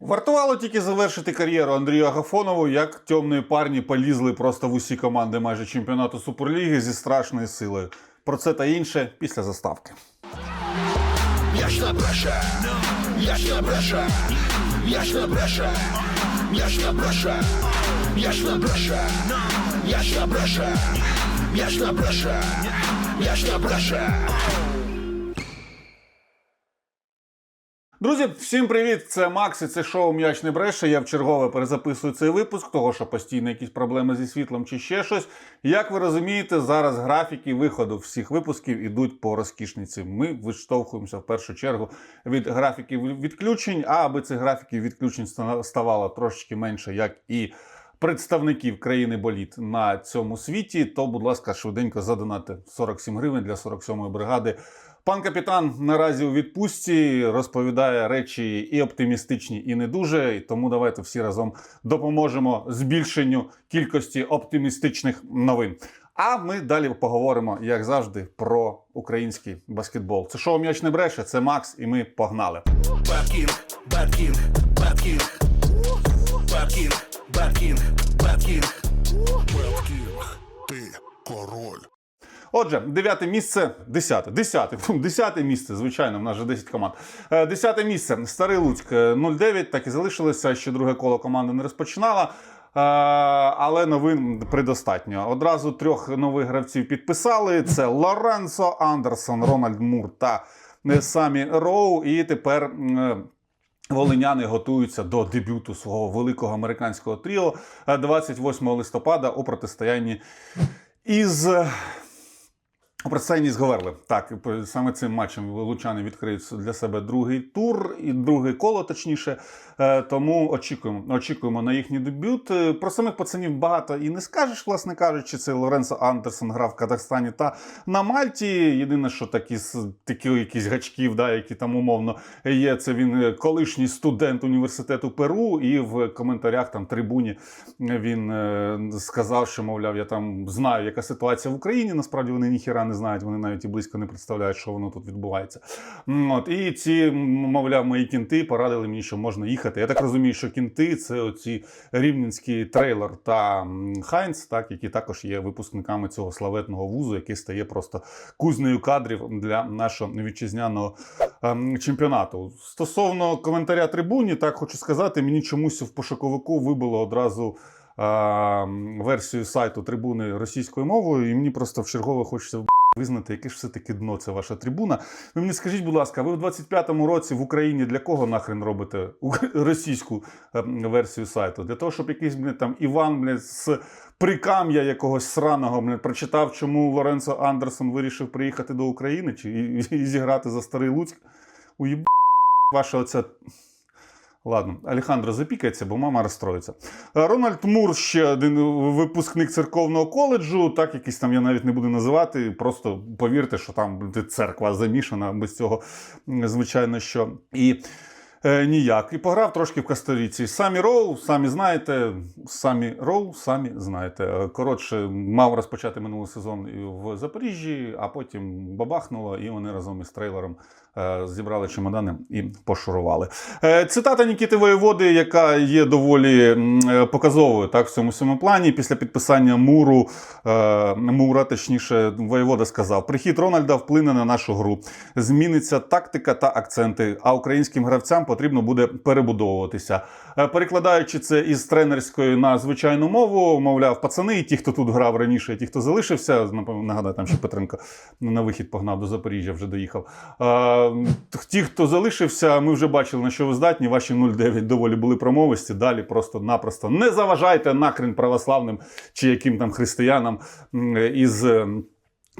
Вартувало тільки завершити кар'єру Андрію Агафонову, як темні парні полізли просто в усі команди майже чемпіонату Суперліги зі страшною силою. Про це та інше після заставки. Я бреша, я ж не бреша, я ж не бреша, я ж не бреша, я ж не бреша, я ж не бреша, я бреша, я ж не бреша. Друзі, всім привіт! Це Макс і це шоу М'яч не бреше. Я вчергове перезаписую цей випуск, того що постійно якісь проблеми зі світлом чи ще щось. Як ви розумієте, зараз графіки виходу всіх випусків ідуть по розкішниці. Ми виштовхуємося в першу чергу від графіків відключень. А аби цих графіків відключень ста- ставало трошечки менше, як і представників країни боліт на цьому світі, то, будь ласка, швиденько задонати 47 гривень для 47-ї бригади. Пан капітан наразі у відпустці розповідає речі і оптимістичні, і не дуже. І тому давайте всі разом допоможемо збільшенню кількості оптимістичних новин. А ми далі поговоримо, як завжди, про український баскетбол. Це шоу м'яч не бреше, це Макс, і ми погнали. Беткінг, беткінг, беткінг, беткінг, беткінг, беткінг. Беткінг, ти король. Отже, дев'яте місце, десяте, десяте, десяте місце, звичайно, в нас же 10 команд. Е, Десяте місце, Старий Луцьк, е, 0-9, так і залишилося, ще друге коло команда не розпочинала. Е, Але новин предостатньо. Одразу трьох нових гравців підписали: це Лоренцо Андерсон, Рональд Мур та е, Самі Роу. І тепер. Е, Волиняни готуються до дебюту свого великого американського тріо е, 28 листопада у протистоянні із е, у з Так, саме цим матчем лучани відкриють для себе другий тур і друге коло, точніше. Е, Тому очікуємо, очікуємо на їхній дебют. Е, Про самих пацанів багато і не скажеш, власне кажучи. Це Лоренцо Андерсон грав в Казахстані та на Мальті. Єдине, що такі такі якісь гачків, да, які там умовно є. Це він е, колишній студент університету Перу, і в коментарях там трибуні він сказав, що мовляв, я там знаю, яка ситуація в Україні. Насправді вони ніхіра не знають, вони навіть і близько не представляють, що воно тут відбувається. От і ці, мовляв, мої кінти порадили мені, що можна їхати. Я так розумію, що кінти це оці рівненський трейлер та Хайнц, так які також є випускниками цього славетного вузу, який стає просто кузнею кадрів для нашого вітчизняного ем, чемпіонату. Стосовно коментаря трибуні, так хочу сказати, мені чомусь в пошуковику вибило одразу. ем, Версію сайту трибуни російською мовою, і мені просто в чергове хочеться визнати, яке ж все-таки дно це ваша трибуна. Ви мені скажіть, будь ласка, ви в 25-му році в Україні для кого нахрен робите російську ем, версію сайту? Для того, щоб якийсь блядь, там Іван блядь, з прикам'я якогось сраного блядь, прочитав, чому Лоренцо Андерсон вирішив приїхати до України чи і, і зіграти за Старий Луцьк. Уїб ваша оця. Ладно, Алехандро запікається, бо мама розстроїться. Е, Рональд Мур ще один випускник церковного коледжу, так якийсь там я навіть не буду називати. Просто повірте, що там церква замішана без цього, звичайно, що. І е, ніяк. І пограв трошки в Касторіці. Самі Роу, самі знаєте, самі Роу, самі знаєте. Е, Коротше, мав розпочати минулий сезон в Запоріжжі, а потім бабахнуло, і вони разом із трейлером зібрали чемодани і пошурували. Е, Цитата Нікіти Воєводи, яка є доволі е, показовою так, в цьому всьому плані. Після підписання Муру, е, Мура, точніше, Воєвода сказав: прихід Рональда вплине на нашу гру. Зміниться тактика та акценти, а українським гравцям потрібно буде перебудовуватися. Е, Перекладаючи це із тренерської на звичайну мову, мовляв, пацани, і ті, хто тут грав раніше, і ті, хто залишився, напевно, нагадаю, там ще Петренко на вихід погнав до Запоріжжя, вже доїхав. Е, Ті, хто залишився, ми вже бачили, на що ви здатні. Ваші 0,9 доволі були промовисті. Далі просто-напросто не заважайте нахрен православним чи яким там християнам із. е,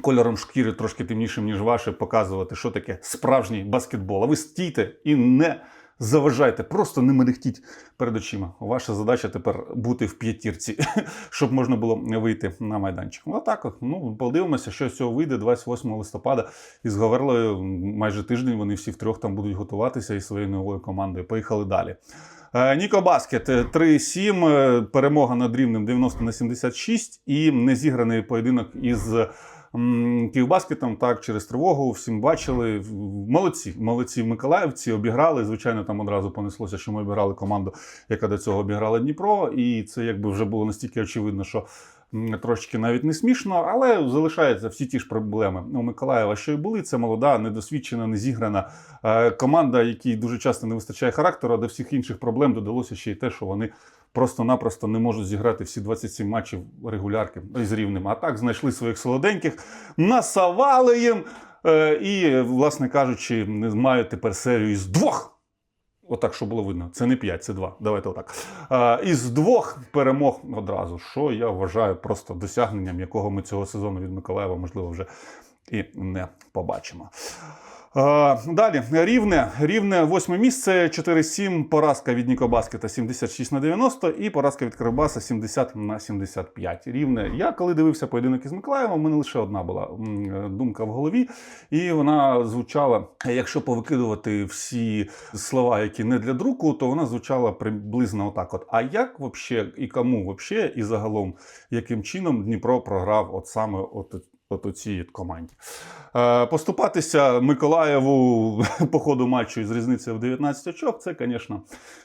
Кольором шкіри трошки темнішим, ніж ваше, показувати, що таке справжній баскетбол. А ви стійте і не заважайте, просто не мерехтіть перед очима. Ваша задача тепер бути в п'ятірці, щоб можна було вийти на майданчик. Отак от. Ну, подивимося, що з цього вийде 28 листопада. Із Говерлою майже тиждень вони всі втрьох там будуть готуватися із своєю новою командою. Поїхали далі. Е, Ніко Баскет е, 3-7, е, перемога над рівнем 90 на 76 і незіграний поєдинок із Київбаскетом, так, через тривогу, всім бачили. Молодці, молодці миколаївці обіграли. Звичайно, там одразу понеслося, що ми обіграли команду, яка до цього обіграла Дніпро. І це якби вже було настільки очевидно, що трошечки навіть не смішно, але залишаються всі ті ж проблеми. У Миколаєва, що і були, це молода, недосвідчена, незіграна е, команда, якій дуже часто не вистачає характеру, а до всіх інших проблем додалося ще й те, що вони просто-напросто не можуть зіграти всі 27 матчів регулярки з рівнем. А так знайшли своїх солоденьких, насавали їм. е, І, власне кажучи, мають тепер серію із двох. Отак, що було видно. Це не 5, це 2. Давайте отак. Е, Із двох перемог одразу, що я вважаю просто досягненням, якого ми цього сезону від Миколаєва, можливо, вже і не побачимо. Е, Далі рівне. Рівне восьме місце, 4-7, поразка від Нікобаскета 76 на 90 і поразка від Кривбаса 70 на 75. Рівне. Я коли дивився поєдинок із Миколаєвом, у мене лише одна була думка в голові, і вона звучала: якщо повикидувати всі слова, які не для друку, то вона звучала приблизно отак: от. А як вообще і кому вообще, і загалом, яким чином Дніпро програв от саме от от у цій команді. Е, поступатися Миколаєву по ходу матчу із різницею в 19 очок, це, звісно,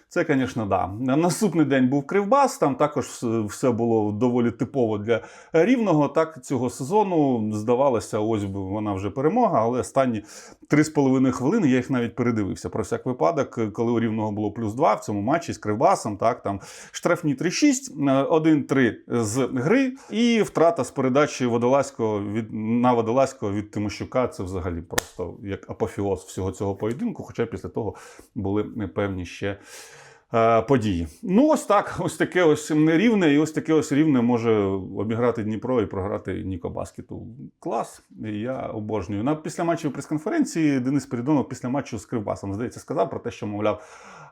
це, звісно, да. Наступний день був Кривбас, там також все було доволі типово для рівного. Так, цього сезону здавалося, ось би вона вже перемога, але останні 3,5 хвилини я їх навіть передивився. Про всяк випадок, коли у рівного було плюс 2 в цьому матчі з Кривбасом, так, там штрафні 3-6, е, 1-3 з гри, і втрата з передачі Водолазького від на Водолазького від Тимощука. Це взагалі просто як апофіоз всього цього поєдинку. Хоча після того були певні ще. Е, Події. Ну, ось так, ось таке ось рівне, і ось таке ось рівне може обіграти Дніпро і програти Ніко Баскету. Клас. І Я обожнюю. На після матчу прес-конференції Денис Передонов після матчу з Кривбасом, здається, сказав про те, що, мовляв,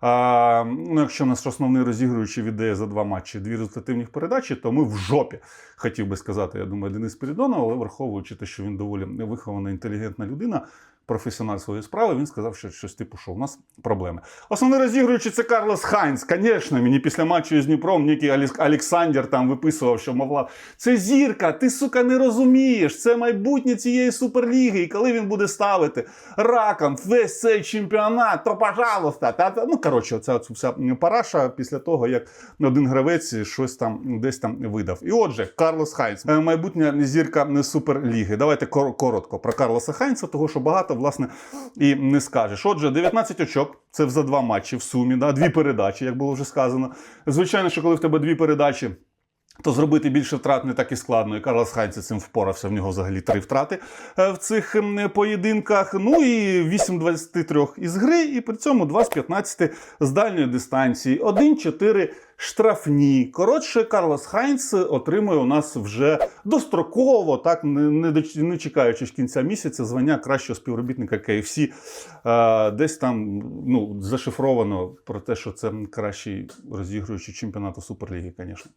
а, ну, якщо у нас основний розігруючий віддає за два матчі дві результативних передачі, то ми в жопі. Хотів би сказати, я думаю, Денис Передонов, але враховуючи те, що він доволі вихована, інтелігентна людина, професіонал своєї справи, він сказав, що щось типу, що у нас проблеми. Основний розігруючий це Карлос Хайнц. Звісно, мені після матчу із Дніпром Аліс- Олександр там виписував, що мовляв, це зірка, ти сука не розумієш. Це майбутнє цієї суперліги. І коли він буде ставити раком весь цей чемпіонат, то пожалуйста. Та, та. Ну коротше, оця вся параша після того, як один гравець щось там десь там видав. І отже, Карлос Хайнц, е, майбутня зірка суперліги. Давайте коротко про Карлоса Хайнца, того що багато власне і не скажеш. Отже, 19 очок. Це за два матчі в сумі, да? дві передачі, як було вже сказано. Звичайно, що коли в тебе дві передачі. То зробити більше втрат не так і складно. І Карлос Хайнц цим впорався. В нього взагалі три втрати е, в цих поєдинках. Ну і 8 23 із гри, і при цьому 2 з 15 з дальньої дистанції. 1-4 штрафні. Коротше, Карлос Хайнц отримує у нас вже достроково, так не, не, чекаючи кінця місяця, звання кращого співробітника KFC. Е, десь там ну, зашифровано про те, що це кращий розігруючий чемпіонату Суперліги, звісно.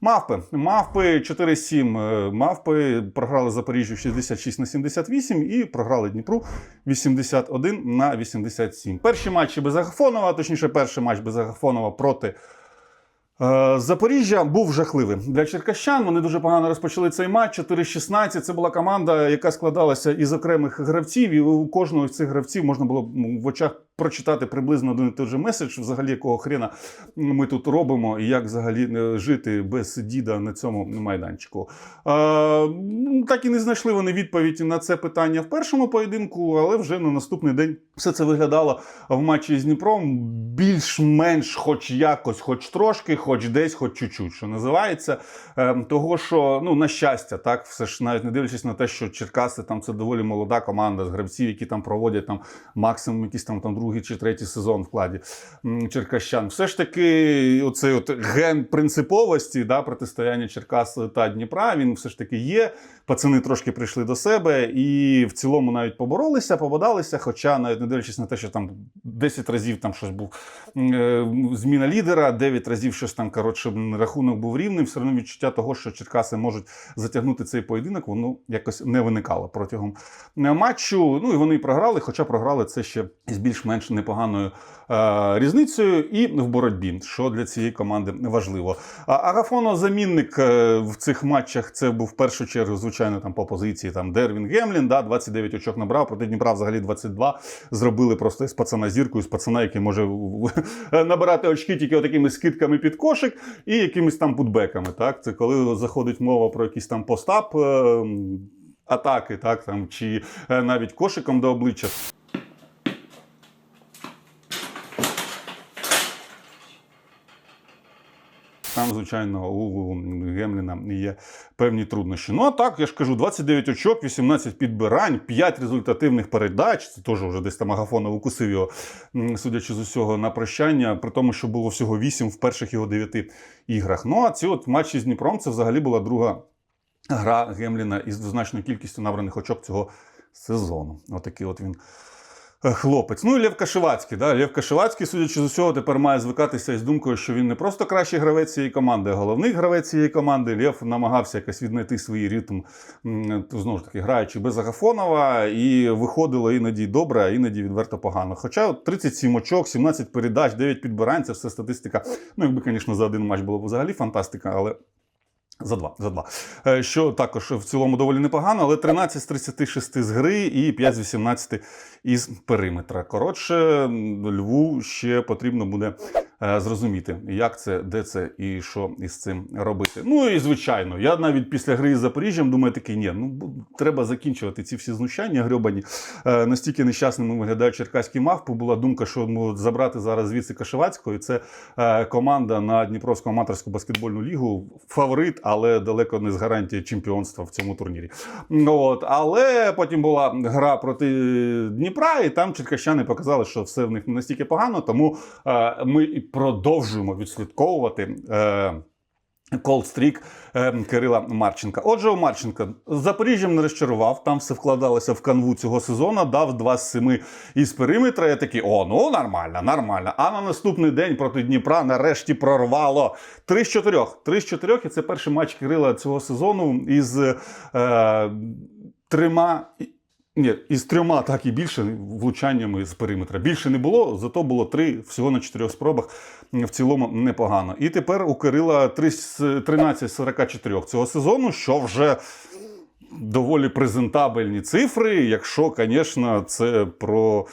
Мавпи. Мавпи 4-7. Е, Мавпи програли Запоріжжю 66 на 78 і програли Дніпру 81 на 87. Перші матчі без Агафонова, точніше, перший матч без Агафонова проти. Е, Запоріжжя був жахливим для черкащан. Вони дуже погано розпочали цей матч. 4-16. Це була команда, яка складалася із окремих гравців, і у кожного з цих гравців можна було в очах прочитати приблизно один і той же меседж, взагалі якого хрена ми тут робимо, і як взагалі е, жити без діда на цьому майданчику. Е, ну, так і не знайшли вони відповідь на це питання в першому поєдинку, але вже на наступний день все це виглядало в матчі з Дніпром більш-менш, хоч якось, хоч трошки, хоч десь, хоч чуть-чуть, що називається. Е, того, що ну на щастя, так все ж навіть не дивлячись на те, що Черкаси там це доволі молода команда з гравців, які там проводять там максимум якийсь там, там другий чи третій сезон в складі м, черкащан. Все ж таки, оцей от ген принциповості да, протистояння Черкас та Дніпра, він все ж таки є. Пацани трошки прийшли до себе і в цілому навіть поборолися, пободалися. Хоча навіть не дивлячись на те, що там 10 разів там щось був е, зміна лідера, 9 разів щось там коротше рахунок був рівним. Все одно відчуття того, що Черкаси можуть затягнути цей поєдинок, воно якось не виникало протягом е, матчу. Ну і вони програли, хоча програли це ще з більш-менш непоганою е, різницею і в боротьбі, що для цієї команди важливо. А Агафоно замінник е, в цих матчах це був в першу чергу, звичайно, там по позиції там Дервін Гемлін, да, 29 очок набрав, проти Дніпра взагалі 22. Зробили просто з пацана зірку, з пацана, який може набирати очки тільки отакими скидками під кошик і якимись там путбеками. Так? Це коли заходить мова про якийсь там постап. е, Атаки, так там чи е, навіть кошиком до обличчя. Там, звичайно, у Гемліна є певні труднощі. Ну а так, я ж кажу, 29 очок, 18 підбирань, 5 результативних передач. Це теж вже десь там Агафонов укусив його, судячи з усього, на прощання, при тому, що було всього 8 в перших його 9 іграх. Ну а ці от матчі з Дніпром це взагалі була друга гра Гемліна із значною кількістю набраних очок цього сезону. Отакий от він. Е, Хлопець. Ну і Лев Кашевацький. Да? Лев Кашевацький, судячи з усього, тепер має звикатися із думкою, що він не просто кращий гравець цієї команди, а головний гравець цієї команди. Лев намагався якось віднайти свій ритм, знову ж таки, граючи без Агафонова, і виходило іноді добре, а іноді відверто погано. Хоча от 37 очок, 17 передач, 9 підбирань це все статистика. Ну, якби, звісно, за один матч було б взагалі фантастика, але. За два, за два. Е, Що також в цілому доволі непогано, але 13 з 36 з гри і 5 з 18 із периметра. Коротше, Льву ще потрібно буде зрозуміти, як це, де це і що із цим робити. Ну і звичайно, я навіть після гри з Запоріжжям думаю, такий, ні, ну треба закінчувати ці всі знущання грьобані. Е, Настільки нещасними виглядають черкаські мавпи. Була думка, що ну, забрати зараз звідси Кашевацького, це е, команда на Дніпровську аматорську баскетбольну лігу. Фаворит, але далеко не з гарантією чемпіонства в цьому турнірі. Ну, От. Але потім була гра проти Дніпра, і там черкащани показали, що все в них не настільки погано, тому е, ми продовжуємо відслідковувати. Е, Колдстрік е, Кирила Марченка. Отже, у Марченка з Запоріжжям не розчарував, там все вкладалося в канву цього сезону, дав 2 з 7 із периметра. Я такий, о, ну нормально, нормально. А на наступний день проти Дніпра нарешті прорвало 3 з 4. 3 з 4, і це перший матч Кирила цього сезону із е, трима. Ні, із трьома, так і більше влучаннями з периметра. Більше не було, зато було три всього на чотирьох спробах. В цілому непогано. І тепер у Кирила 13 з 44 цього сезону, що вже доволі презентабельні цифри, якщо, звісно, це про.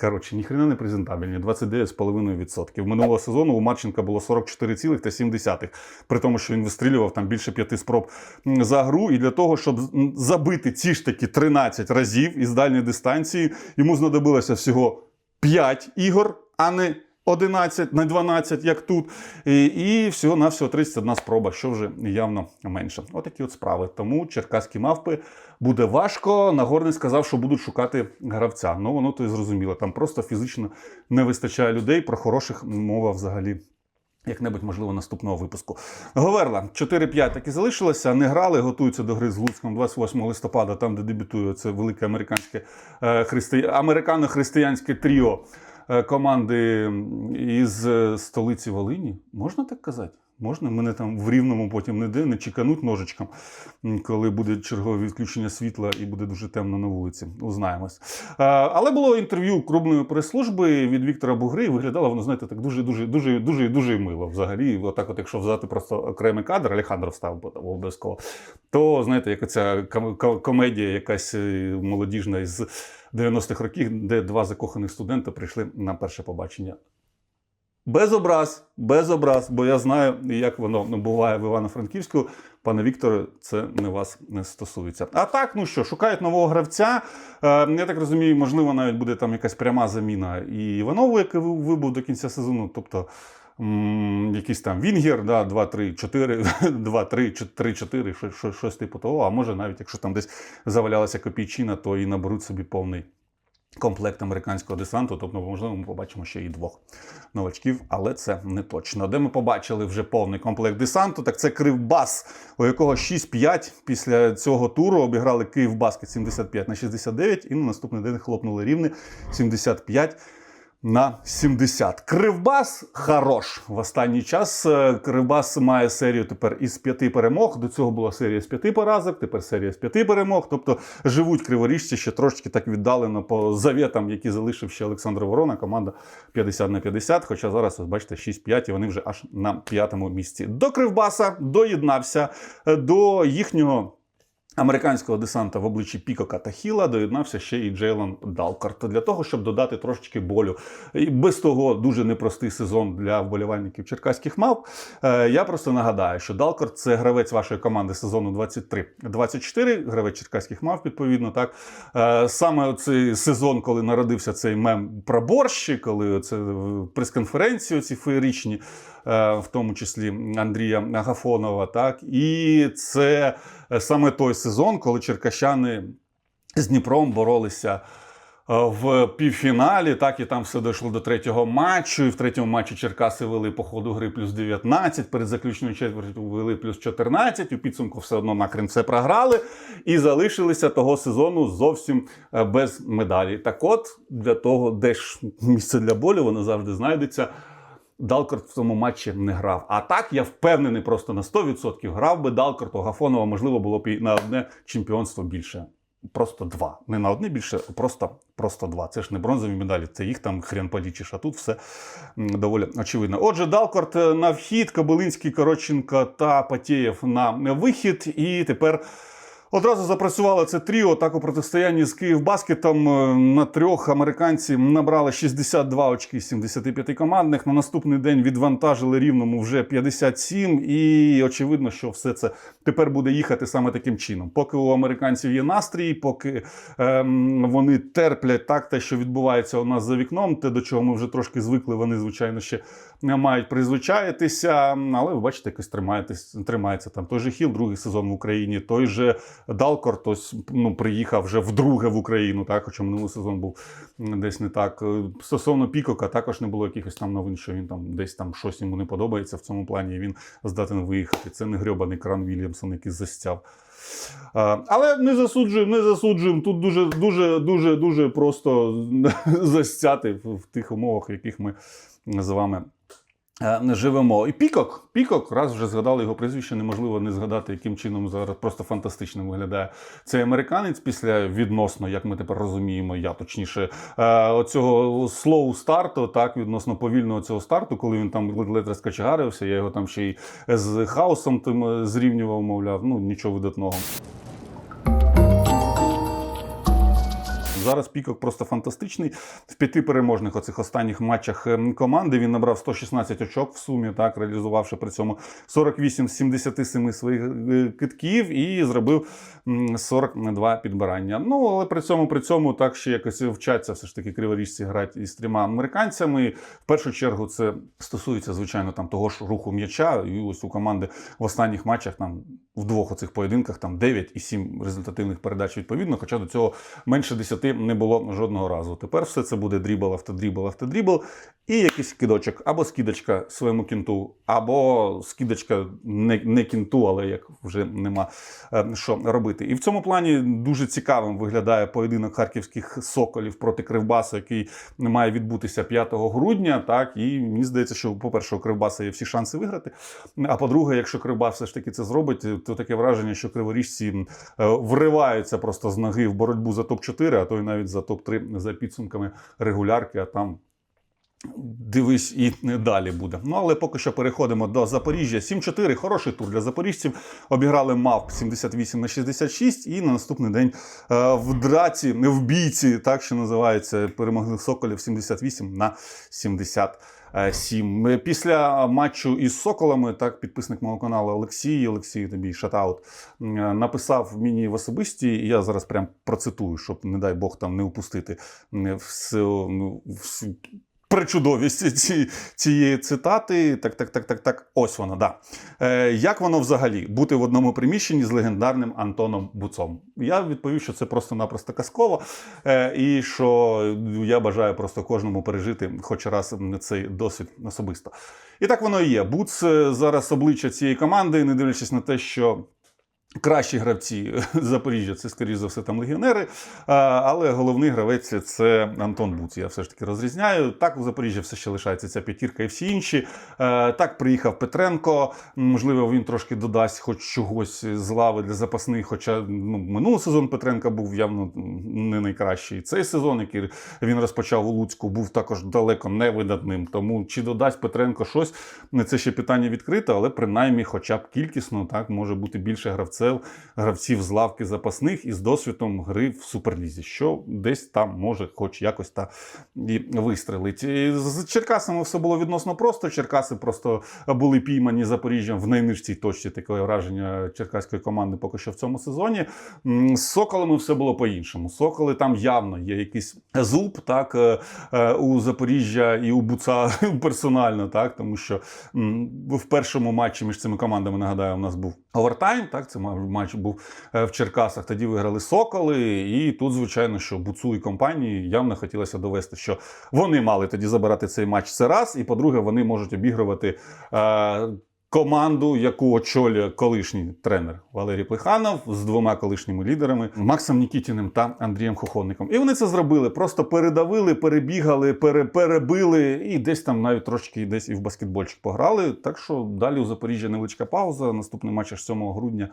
Коротше, ніхрена не презентабельні, 29,5%. Минулого сезону у Марченка було 44,7%, при тому, що він вистрілював там більше п'яти спроб за гру. І для того, щоб забити ці ж таки 13 разів із дальньої дистанції, йому знадобилося всього 5 ігор, а не 11 на 12, як тут. І, і всього на всього 31 спроба, що вже явно менше. Отакі от справи. Тому черкаські мавпи буде важко. Нагорний сказав, що будуть шукати гравця. Ну воно то і зрозуміло. Там просто фізично не вистачає людей. Про хороших мова взагалі. Як-небудь, можливо, наступного випуску. Говерла 4-5 так і залишилося. Не грали, готуються до гри з Луцьком 28 листопада, там, де дебютує це велике американське е, христи... американо-християнське тріо команди із е, столиці Волині. Можна так казати? Можна мене там в рівному потім не де, не чекануть ножичком, коли буде чергове відключення світла і буде дуже темно на вулиці. Узнаємось. Але було інтерв'ю крупної прес-служби від Віктора Бугри. і Виглядало воно, знаєте, так дуже, дуже, дуже, дуже, дуже мило. Взагалі, отак, от, якщо взяти просто окремий кадр, Алехандро встав бо там обов'язково, то знаєте, як ця комедія, якась е, молодіжна із 90-х років, де два закоханих студента прийшли на перше побачення. Без образ, без образ, бо я знаю, як воно буває в Івано-Франківську. Пане Вікторе, це не вас не стосується. А так, ну що, шукають нового гравця. Е, я так розумію, можливо, навіть буде там якась пряма заміна і Іванову, який вибув до кінця сезону. Тобто якийсь там Вінгер, да, 2-3-4, 2-3-3-4, що- що- щось типу того. А може навіть, якщо там десь завалялася копійчина, то і наберуть собі повний комплект американського десанту. Тобто, можливо, ми побачимо ще і двох новачків, але це не точно. Де ми побачили вже повний комплект десанту, так це Кривбас, у якого 6-5 після цього туру обіграли Київ Баскет 75 на 69 і на наступний день хлопнули рівне 75 на 70. Кривбас хорош. В останній час е, Кривбас має серію тепер із п'яти перемог. До цього була серія з п'яти поразок, тепер серія з п'яти перемог. Тобто живуть криворіжці ще трошки так віддалено по завітам, які залишив ще Олександр Ворона. Команда 50 на 50. Хоча зараз, ось бачите, 6-5, і вони вже аж на п'ятому місці. До Кривбаса доєднався е, до їхнього. Американського десанта в обличчі Пікока та Хіла доєднався ще і Джейлон Далкарт для того, щоб додати трошечки болю. І без того дуже непростий сезон для вболівальників черкаських мав. Е, я просто нагадаю, що Далкарт це гравець вашої команди сезону 23-24, гравець черкаських мав, відповідно. Так Е, саме цей сезон, коли народився цей мем про борщі, коли це прес-конференції ці феєричні, е, в тому числі Андрія Агафонова, так і це е, саме той сезон, коли черкащани з Дніпром боролися е, в півфіналі, так і там все дійшло до третього матчу. І в третьому матчі Черкаси вели по ходу гри плюс 19, перед заключною четвертю вели плюс 14. У підсумку все одно накрін все програли і залишилися того сезону зовсім е, без медалі. Так от для того, де ж місце для болю, воно завжди знайдеться. Далкорт в цьому матчі не грав. А так я впевнений просто на 100% грав би Далкорт, у Гафонова можливо було б і на одне чемпіонство більше. Просто два. Не на одне більше, просто, просто два. Це ж не бронзові медалі, це їх там хрен полічиш, а тут все доволі очевидно. Отже, Далкорт е, на вхід, Кобилинський, Коротченко та Патєєв на вихід. І тепер Одразу запрацювало це тріо так у протистоянні з Київбаскетом. Е, На трьох американці набрали 62 очки з 75 командних. На наступний день відвантажили рівному вже 57. І очевидно, що все це тепер буде їхати саме таким чином. Поки у американців є настрій, поки ем, вони терплять так те, що відбувається у нас за вікном, те, до чого ми вже трошки звикли, вони, звичайно, ще мають призвичаїтися. Але ви бачите, якось тримається там. Той же Хіл, другий сезон в Україні, той же Далкорт ось, ну, приїхав вже вдруге в Україну, так, хоча минулий сезон був десь не так. Е, Стосовно Пікока, також не було якихось там новин, що він там десь там щось йому не подобається в цьому плані, і він здатен виїхати. Це не грьобаний кран Вільямсон, який застяв. Е, Але не засуджуємо, не засуджуємо. Тут дуже, дуже, дуже, дуже просто застяти в тих умовах, в яких ми з вами живемо. І Пікок, Пікок, раз вже згадали його прізвище, неможливо не згадати, яким чином зараз просто фантастично виглядає цей американець після відносно, як ми тепер розуміємо, я точніше, е, оцього слоу старту, так, відносно повільного цього старту, коли він там ледь розкачегарився, я його там ще й з хаосом тим е, зрівнював, мовляв, ну нічого видатного. Зараз Пікок просто фантастичний. В п'яти переможних оцих останніх матчах ем, команди він набрав 116 очок в сумі, так реалізувавши при цьому 48 з 77 своїх е, китків і зробив 42 підбирання. Ну але при цьому при цьому так ще якось вчаться все ж таки криворіжці грати із трьома американцями. В першу чергу це стосується звичайно там того ж руху м'яча. І ось у команди в останніх матчах там в двох оцих поєдинках там 9 і 7 результативних передач відповідно. Хоча до цього менше 10 не було жодного разу. Тепер все це буде дрібл, автодрібл, автодрібл і якийсь кидочок або скидочка своєму кінту, або скидочка не, не кінту, але як вже нема е, що робити. І в цьому плані дуже цікавим виглядає поєдинок харківських соколів проти Кривбасу, який має відбутися 5 грудня. Так і мені здається, що по-перше, у Кривбаса є всі шанси виграти. А по-друге, якщо Кривбас все ж таки це зробить, то таке враження, що криворіжці е, вриваються просто з ноги в боротьбу за топ-4, а то порою навіть за топ-3 за підсумками регулярки. А там дивись і не далі буде. Ну але поки що переходимо до Запоріжжя. 7-4, хороший тур для запоріжців. Обіграли мавп 78 на 66 і на наступний день е, в драці, не в бійці, так що називається, перемогли Соколів 78 на 70. Сім. Е, після матчу із Соколами, так, підписник мого каналу Олексій, Олексій тобі шатаут, е, написав мені в особисті, і я зараз прям процитую, щоб, не дай Бог, там не упустити. Е, в, ну, в, в, причудовість ці, цієї цитати. Так, так, так, так, так. Ось воно, да. Е, як воно взагалі бути в одному приміщенні з легендарним Антоном Буцом? Я відповів, що це просто-напросто казково, е, і що я бажаю просто кожному пережити хоч раз цей досвід особисто. І так воно і є. Буц е, зараз обличчя цієї команди, не дивлячись на те, що. Кращі гравці Запоріжжя це, скоріш за все, там легіонери. Але головний гравець це Антон Буц. Я все ж таки розрізняю. Так, у Запоріжжя все ще лишається ця п'ятірка і всі інші. Е, Так, приїхав Петренко. Можливо, він трошки додасть хоч чогось з лави для запасних. Хоча ну, минулий сезон Петренка був явно не найкращий. Цей сезон, який він розпочав у Луцьку, був також далеко не видатним. Тому чи додасть Петренко щось, це ще питання відкрите, але принаймні, хоча б кількісно, так може бути більше гравців, гравців з лавки запасних і з досвідом гри в суперлізі, що десь там може, хоч якось та і вистрелить. І з Черкасами все було відносно просто. Черкаси просто були піймані Запоріжжям в найнижчій точці таке враження черкаської команди поки що в цьому сезоні. З Соколами все було по-іншому. Соколи там явно є якийсь зуб, так е, е, у Запоріжжя і у Буца персонально, так тому що в першому матчі між цими командами нагадаю, у нас був овертайм. Так, це ма- матч був е, в Черкасах. Тоді виграли Соколи, і тут, звичайно, що Буцу і компанії явно хотілося довести, що вони мали тоді забирати цей матч. Це раз, і по-друге, вони можуть обігрувати. Команду, яку очолює колишній тренер Валерій Плеханов з двома колишніми лідерами Максом Нікітіним та Андрієм Хохонником. І вони це зробили. Просто передавили, перебігали, пере, перебили і десь там навіть трошки десь і в баскетбольчик пограли. Так що далі у Запоріжжя невеличка пауза. Наступний матч аж 7 грудня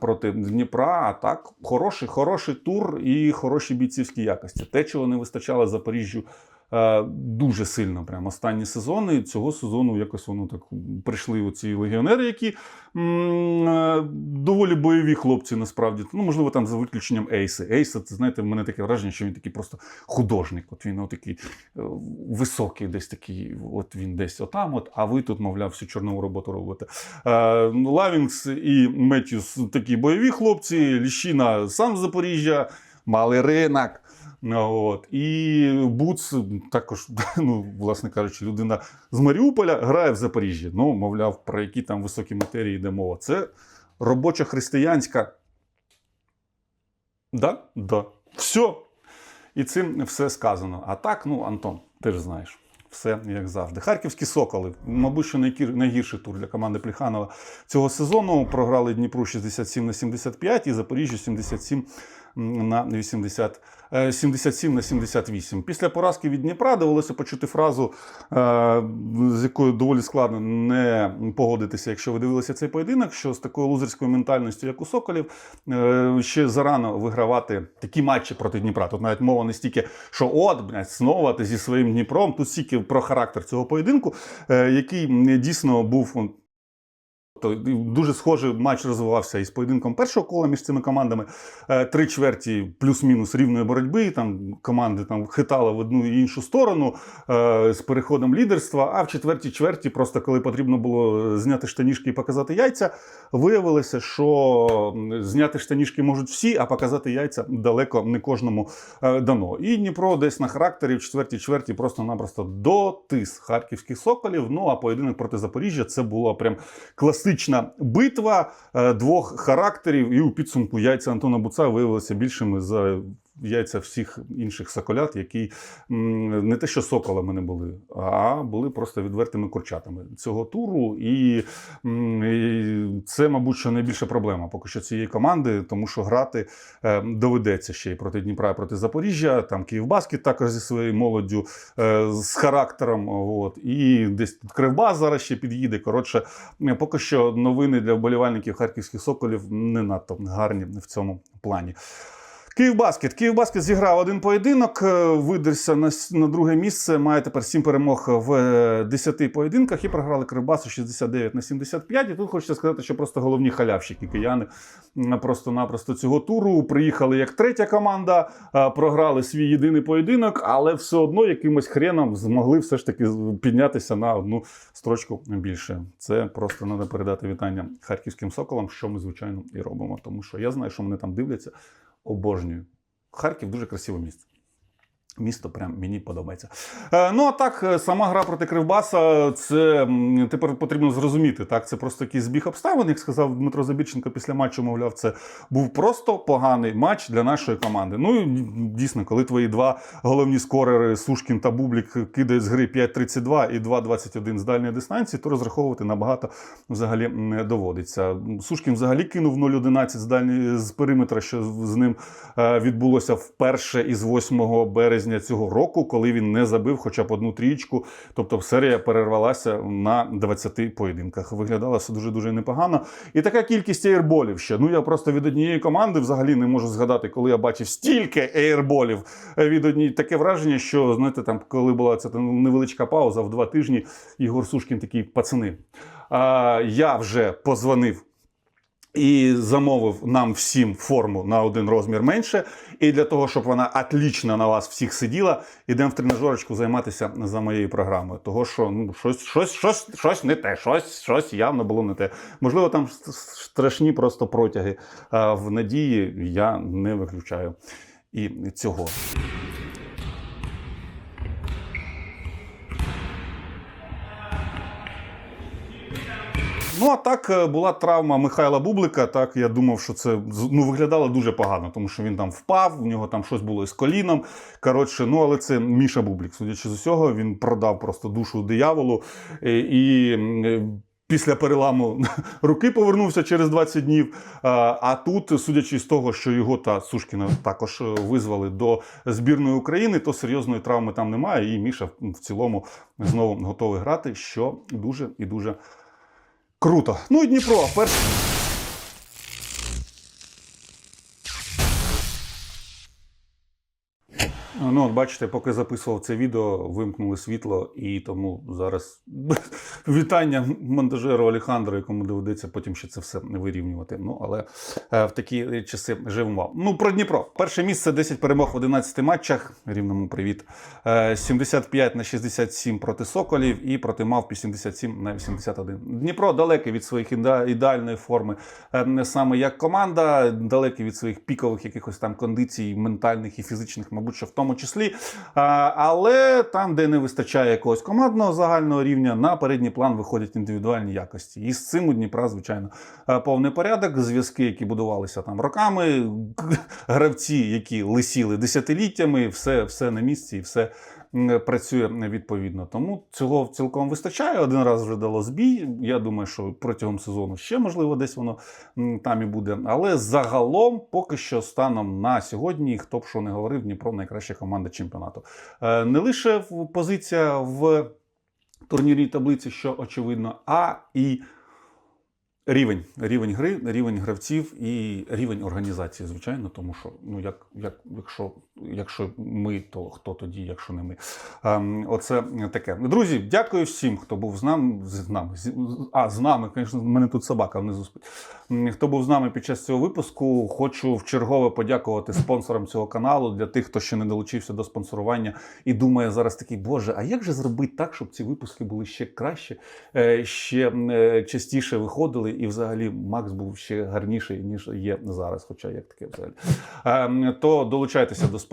проти Дніпра. А так, хороший, хороший тур і хороші бійцівські якості. Те, чого не вистачало Запоріжжю дуже сильно. Прям останні сезони. Цього сезону якось воно так прийшли оці легіонери, які м, е, доволі бойові хлопці, насправді. Ну, можливо, там за виключенням Ейси. Ейса, це знаєте, в мене таке враження, що він такий просто художник. От він отакий е, високий, десь такий, от він десь отам, от, а ви тут, мовляв, всю чорнову роботу робите. Е, ну, Лавінгс і Меттюс такі бойові хлопці, Ліщина сам з Запоріжжя, мали ринок. От. І Буц також, ну, власне кажучи, людина з Маріуполя грає в Запоріжжі. Ну, мовляв, про які там високі матерії йде мова. Це робоча християнська. Да? Да. Все. І цим все сказано. А так, ну, Антон, ти ж знаєш. Все як завжди. Харківські соколи, мабуть, що найгірший тур для команди Пліханова цього сезону. Програли Дніпру 67 на 75 і Запоріжжю 77 на 80, е, 77 на 78. Після поразки від Дніпра довелося почути фразу, е, з якою доволі складно не погодитися, якщо ви дивилися цей поєдинок, що з такою лузерською ментальністю, як у Соколів, е, ще зарано вигравати такі матчі проти Дніпра. Тут навіть мова не стільки, що от, блядь, знову ти зі своїм Дніпром, тут стільки про характер цього поєдинку, е, який дійсно був дуже схожий матч розвивався із поєдинком першого кола між цими командами. Е, Три чверті плюс-мінус рівної боротьби. Там команди там хитали в одну і іншу сторону е, з переходом лідерства. А в четвертій чверті, просто коли потрібно було зняти штанішки і показати яйця, виявилося, що зняти штанішки можуть всі, а показати яйця далеко не кожному е, дано. І Дніпро десь на характері в четвертій чверті просто-напросто дотис харківських соколів. Ну а поєдинок проти Запоріжжя це була прям класична битва е, двох характерів. І у підсумку яйця Антона Буца виявилися більшими за. Яйця всіх інших соколят, які не те, що соколами не були, а були просто відвертими курчатами цього туру. І, це, мабуть, що найбільша проблема поки що цієї команди, тому що грати е, доведеться ще й проти Дніпра, і проти Запоріжжя. Там Київбаскет також зі своєю молоддю, е, з характером. От, і десь тут Кривбас зараз ще під'їде. Коротше, поки що новини для вболівальників харківських соколів не надто гарні в цьому плані. Київбаскет. Київбаскет зіграв один поєдинок, е, видерся на, на друге місце. Має тепер 7 перемог в е, 10 поєдинках і програли Кривбасу 69 на 75. І тут хочеться сказати, що просто головні халявщики кияни просто-напросто цього туру приїхали як третя команда, е, програли свій єдиний поєдинок, але все одно якимось хреном змогли все ж таки піднятися на одну строчку більше. Це просто треба передати вітання харківським соколам, що ми звичайно і робимо. Тому що я знаю, що мене там дивляться. Обожнюю. Харків дуже красиве місце. Місто прям мені подобається. Е, ну а так, е, сама гра проти Кривбаса, це тепер потрібно зрозуміти. Так, це просто якийсь збіг обставин, як сказав Дмитро Забірченко після матчу, мовляв, це був просто поганий матч для нашої команди. Ну і дійсно, коли твої два головні скорери Сушкін та Бублік кидають з гри 5.32 і 2.21 з дальньої дистанції, то розраховувати набагато взагалі не доводиться. Сушкін взагалі кинув 0.11 з дальньої з периметра, що з ним е, відбулося вперше із 8 березня цього року, коли він не забив хоча б одну трієчку. Тобто серія перервалася на 20 поєдинках. Виглядало все дуже дуже непогано. І така кількість ейрболів ще. Ну я просто від однієї команди взагалі не можу згадати, коли я бачив стільки ейрболів від однієї. Таке враження, що знаєте, там, коли була ця невеличка пауза в два тижні, Ігор Сушкін такий пацани. А, я вже позвонив і замовив нам всім форму на один розмір менше. І для того, щоб вона отлично на вас всіх сиділа, ідемо в тренажерочку займатися за моєю програмою. Того, що ну, щось, щось, щось, щось не те, щось, щось явно було не те. Можливо, там страшні просто протяги. А в надії я не виключаю і цього. Ну а так е, була травма Михайла Бублика. Так я думав, що це ну виглядало дуже погано, тому що він там впав, в нього там щось було із коліном. Коротше, ну але це Міша Бублік. Судячи з усього, він продав просто душу дияволу е, і. е, Після переламу руки повернувся через 20 днів. А, тут, судячи з того, що його та Сушкіна також визвали до збірної України, то серйозної травми там немає. І Міша в цілому знову готовий грати, що дуже і дуже Круто. Ну і Дніпро. Перш... Ну, от бачите, поки записував це відео, вимкнули світло, і тому зараз вітання монтажеру Олександру, якому доведеться потім ще це все вирівнювати. Ну, але е, в такі часи живемо. Ну, про Дніпро. Перше місце 10 перемог в 11 матчах. Рівному привіт. Е, 75 на 67 проти Соколів і проти Мавпі 77 на 81. Дніпро далекий від своїх ідеальної форми. Е, Не саме як команда, далекий від своїх пікових якихось там кондицій, ментальних і фізичних, мабуть, що в тому числі. Але там, де не вистачає якогось командного загального рівня, на передній план виходять індивідуальні якості. І з цим у Дніпра, звичайно, е, повний порядок. Зв'язки, які будувалися там роками, гравці, які лисіли десятиліттями, все, все на місці і все працює відповідно. Тому цього цілком вистачає. Один раз вже дало збій. Я думаю, що протягом сезону ще можливо десь воно там і буде. Але загалом, поки що, станом на сьогодні, хто б що не говорив, Дніпро найкраща команда чемпіонату. Е, Не лише позиція в турнірній таблиці, що очевидно, а і Рівень, рівень гри, рівень гравців і рівень організації, звичайно, тому що ну як, як якщо, якщо ми, то хто тоді, якщо не ми. Ем, оце таке. Друзі, дякую всім, хто був з нами. З нами а з нами, звісно, в мене тут собака внизу спить. Хто був з нами під час цього випуску, хочу вчергове подякувати спонсорам цього каналу для тих, хто ще не долучився до спонсорування і думає зараз такий, боже, а як же зробити так, щоб ці випуски були ще краще, е, ще е, частіше виходили, і взагалі Макс був ще гарніший, ніж є зараз. Хоча як таке взагалі. Ем, То долучайтеся до спонсорування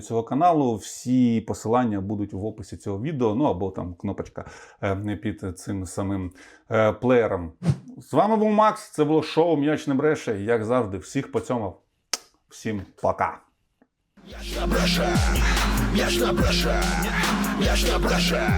цього каналу. Всі посилання будуть в описі цього відео, ну або там кнопочка е, під цим самим е, плеєром. З вами був Макс. Це було шоу М'яч не бреше. Як завжди, всіх по цьому. Всім пока. Бреше, м'яч на бреше, м'яч на бреше,